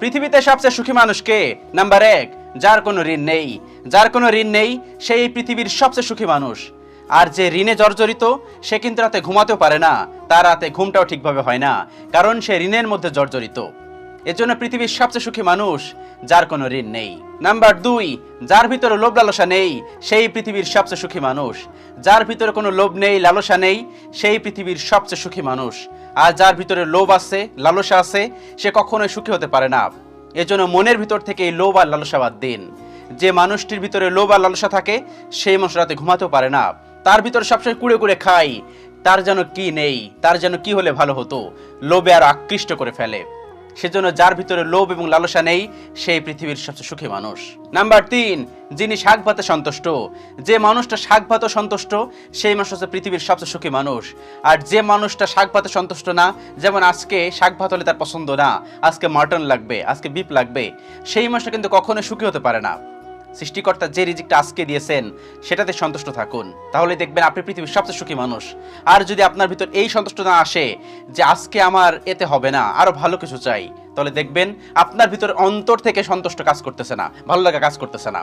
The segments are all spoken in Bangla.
পৃথিবীতে সবচেয়ে সুখী মানুষ কে? নাম্বার এক, যার কোনো ঋণ নেই। যার কোনো ঋণ নেই, সেই পৃথিবীর সবচেয়ে সুখী মানুষ। আর যে ঋণে জর্জরিত, সে কিন্তু রাতে ঘুমাতেও পারে না। তার রাতে ঘুমটাও ঠিকভাবে হয় না, কারণ সে ঋণের মধ্যে জর্জরিত। এজন্য পৃথিবীর সবচেয়ে সুখী মানুষ, যার কোনো ঋণ নেই। নাম্বার দুই, যার ভিতরে লোভ লালসা নেই, সেই পৃথিবীর সবচেয়ে সুখী মানুষ। যার ভিতরে কোনো লোভ নেই, লালসা নেই, সেই পৃথিবীর সবচেয়ে সুখী মানুষ। আর যার ভিতরে লোভ আছে, লালসা আছে, সে কখনোই সুখী হতে পারে না। এজন্য মনের ভিতর থেকে এই লোভ আর লালসা বাদ দিন। যে মানুষটির ভিতরে লোভ আর লালসা থাকে সেই মানুষ রাতে ঘুমাতেও পারে না। তার ভিতরে সবসময় কুড়ে কুড়ে খাই। তার যেন কি নেই, তার যেন কি হলে ভালো হতো, লোভে আর আকৃষ্ট করে ফেলে। সেজন্য যার ভিতরে লোভ এবং লালসা নেই, সেই পৃথিবীর সবচেয়ে সুখী মানুষ। নাম্বার তিন, যিনি শাক ভাতে সন্তুষ্ট। যে মানুষটা শাক ভাতে সন্তুষ্ট, সেই মানুষ হচ্ছে পৃথিবীর সবচেয়ে সুখী মানুষ। আর যে মানুষটা শাক ভাতে সন্তুষ্ট না, যেমন আজকে শাক ভাত হলে তার পছন্দ না, আজকে মাটন লাগবে, আজকে বিপ লাগবে, সেই মানুষটা কিন্তু কখনোই সুখী হতে পারে না। সৃষ্টিকর্তা যে রিজিকটা আজকে দিয়েছেন, সেটাতে সন্তুষ্ট থাকুন। তাহলে দেখবেন আপনি পৃথিবীর সবচেয়ে সুখী মানুষ। আর যদি আপনার ভিতর এই সন্তুষ্ট না আসে যে আজকে আমার এতে হবে না আরও ভালো কিছু চাই, তাহলে দেখবেন আপনার ভিতর অন্তর থেকে সন্তুষ্ট কাজ করতেছে না, ভালো লাগা কাজ করতেছে না।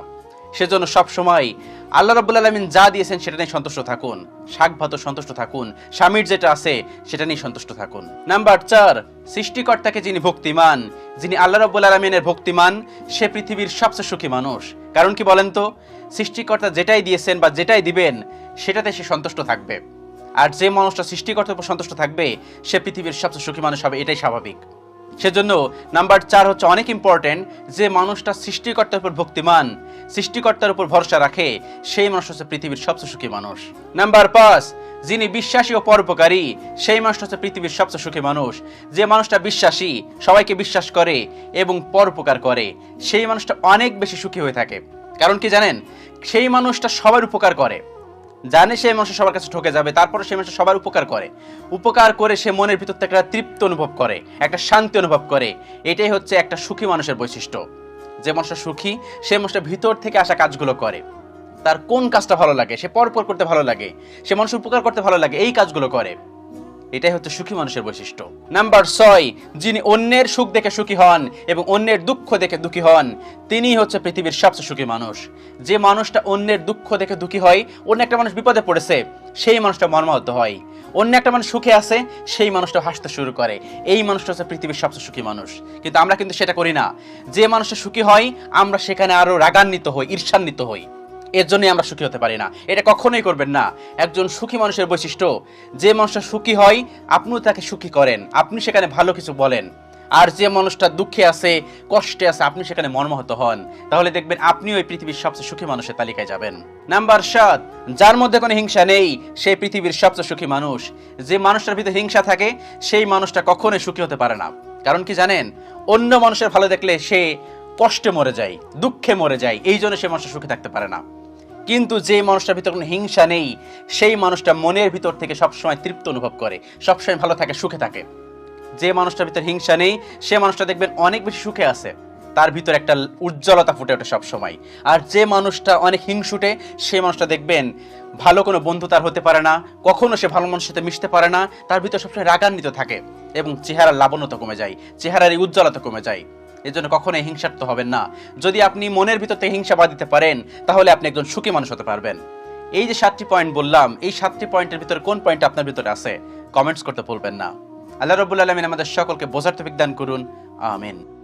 সেজন্য সব সময় আল্লাহ রাব্বুল আলামিন যা দিয়েছেন সেটা নিয়ে সন্তুষ্ট থাকুন। শাক ভাত সন্তুষ্ট থাকুন। স্বামীর যেটা আছে সেটা নিয়ে সন্তুষ্ট থাকুন। নাম্বার চার, সৃষ্টিকর্তাকে যিনি ভক্তিমান, যিনি আল্লাহ রাব্বুল আলামিনের ভক্তিমান, সে পৃথিবীর সবচেয়ে সুখী মানুষ। কারণ কি বলেন তো? সৃষ্টিকর্তা যেটাই দিয়েছেন বা যেটাই দিবেন, সেটাতে সে সন্তুষ্ট থাকবে। আর যে মানুষটা সৃষ্টিকর্তার উপর সন্তুষ্ট থাকবে, সে পৃথিবীর সবচেয়ে সুখী মানুষ হবে, এটাই স্বাভাবিক। সেজন্য নাম্বার চার হচ্ছে অনেক ইম্পর্টেন্ট যে মানুষটা সৃষ্টিকর্তার উপর ভক্তিমান, সৃষ্টিকর্তার উপর ভরসা রাখে, সেই মানুষ হচ্ছে পৃথিবীর সবচেয়ে সুখী মানুষ। নাম্বার পাঁচ, যিনি বিশ্বাসী ও পরোপকারী, সেই মানুষটা হচ্ছে পৃথিবীর সবচেয়ে সুখী মানুষ। যে মানুষটা বিশ্বাসী, সবাইকে বিশ্বাস করে এবং পরোপকার করে, সেই মানুষটা অনেক বেশি সুখী হয়ে থাকে। কারণ কি জানেন? সেই মানুষটা সবার উপকার করে। জানে সে মানুষ সবার কাছে ঠকে যাবে, তারপরে সে মানুষ সবার উপকার করে। উপকার করে সে মনের ভিতর থেকে একটা তৃপ্ত অনুভব করে, একটা শান্তি অনুভব করে। এটাই হচ্ছে একটা সুখী মানুষের বৈশিষ্ট্য। যে মানুষটা সুখী, সে মানুষটা ভিতর থেকে আসা কাজগুলো করে। তার কোন কাজটা ভালো লাগে, সে পরপর করতে ভালো লাগে, সে মানুষ উপকার করতে ভালো লাগে, এই কাজগুলো করে। এটাই হচ্ছে সুখী মানুষের বৈশিষ্ট্য। নাম্বার ছয়, যিনি অন্যের সুখ দেখে সুখী হন এবং অন্যের দুঃখ দেখে দুঃখী হন তিনি হচ্ছে পৃথিবীর সবচেয়ে সুখী মানুষ। যে মানুষটা অন্যের দুঃখ দেখে দুঃখী হয়, অন্য একটা মানুষ বিপদে পড়েছে, সেই মানুষটা মর্মাহত হয়। অন্য একটা মানুষ সুখে আছে, সেই মানুষটা হাসতে শুরু করে। এই মানুষটা হচ্ছে পৃথিবীর সবচেয়ে সুখী মানুষ। কিন্তু আমরা কিন্তু সেটা করি না। যে মানুষটা সুখী হয়, আমরা সেখানে আরও রাগান্বিত হই, ঈর্ষান্বিত হই। এর জন্যই আমরা সুখী হতে পারি না। এটা কখনোই করবেন না। একজন সুখী মানুষের বৈশিষ্ট্য, যে মানুষটা সুখী হয়, আপনিও তাকে সুখী করেন। আপনি সেখানে ভালো কিছু বলেন। আর যে মানুষটা দুঃখে আছে, কষ্টে আছে, আপনি সেখানে মর্মাহত হন। তাহলে দেখবেন আপনিও এই পৃথিবীর সবচেয়ে সুখী মানুষের তালিকায় যাবেন। নাম্বার সাত, যার মধ্যে কোনো হিংসা নেই সেই পৃথিবীর সবচেয়ে সুখী মানুষ। যে মানুষটার ভিতরে হিংসা থাকে, সেই মানুষটা কখনোই সুখী হতে পারে না। কারণ কি জানেন? অন্য মানুষের ভালো দেখলে সে কষ্টে মরে যায়, দুঃখে মরে যায়। এই জন্য সে মানুষটা সুখী থাকতে পারে না। কিন্তু যে মানুষটার ভিতরে কোনো হিংসা নেই, সেই মানুষটা মনের ভিতর থেকে সবসময় তৃপ্ত অনুভব করে, সবসময় ভালো থাকে, সুখে থাকে। যে মানুষটার ভিতরে হিংসা নেই, সে মানুষটা দেখবেন অনেক বেশি সুখে আছে। তার ভিতর একটা উজ্জ্বলতা ফুটে ওঠে সবসময়। আর যে মানুষটা অনেক হিংসুটে সে মানুষটা দেখবেন ভালো কোনো বন্ধু তার হতে পারে না, কখনো সে ভালো মানুষের সাথে মিশতে পারে না, তার ভিতর সবসময় রাগান্বিত থাকে এবং চেহারার লাবণ্যতা কমে যায়, চেহারার উজ্জ্বলতা কমে যায়। এই জন্য কখনোই হিংসার্থ হবেন না। যদি আপনি মনের ভিতর থেকে হিংসা বাদ দিতে পারেন, তাহলে আপনি একজন সুখী মানুষ হতে পারবেন। এই যে সাতটি পয়েন্ট বললাম, এই সাতটি পয়েন্টের ভিতরে কোন পয়েন্ট আপনার ভিতরে আছে? কমেন্টস করতে ভুলবেন না। আল্লাহ রবুল্লা আলমিন আমাদের সকলকে বোঝার তফিক দান করুন। আমিন।